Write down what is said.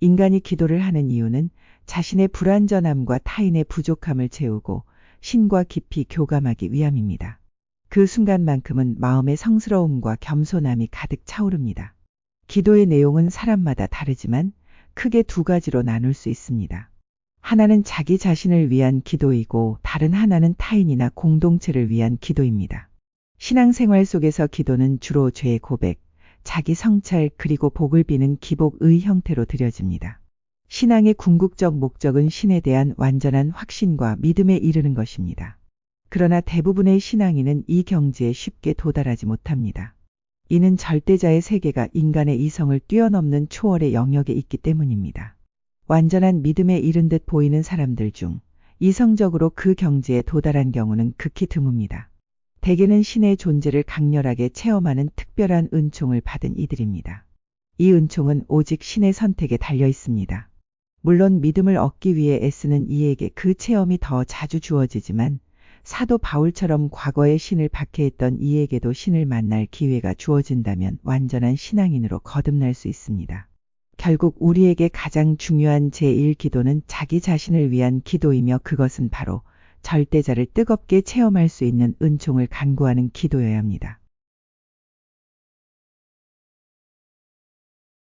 인간이 기도를 하는 이유는 자신의 불완전함과 타인의 부족함을 채우고 신과 깊이 교감하기 위함입니다. 그 순간만큼은 마음의 성스러움과 겸손함이 가득 차오릅니다. 기도의 내용은 사람마다 다르지만 크게 두 가지로 나눌 수 있습니다. 하나는 자기 자신을 위한 기도이고 다른 하나는 타인이나 공동체를 위한 기도입니다. 신앙생활 속에서 기도는 주로 죄의 고백, 자기 성찰 그리고 복을 비는 기복의 형태로 드려집니다. 신앙의 궁극적 목적은 신에 대한 완전한 확신과 믿음에 이르는 것입니다. 그러나 대부분의 신앙인은 이 경지에 쉽게 도달하지 못합니다. 이는 절대자의 세계가 인간의 이성을 뛰어넘는 초월의 영역에 있기 때문입니다. 완전한 믿음에 이른 듯 보이는 사람들 중 이성적으로 그 경지에 도달한 경우는 극히 드뭅니다. 대개는 신의 존재를 강렬하게 체험하는 특별한 은총을 받은 이들입니다. 이 은총은 오직 신의 선택에 달려 있습니다. 물론 믿음을 얻기 위해 애쓰는 이에게 그 체험이 더 자주 주어지지만 사도 바울처럼 과거에 신을 박해했던 이에게도 신을 만날 기회가 주어진다면 완전한 신앙인으로 거듭날 수 있습니다. 결국 우리에게 가장 중요한 제1 기도는 자기 자신을 위한 기도이며 그것은 바로 절대자를 뜨겁게 체험할 수 있는 은총을 간구하는 기도여야 합니다.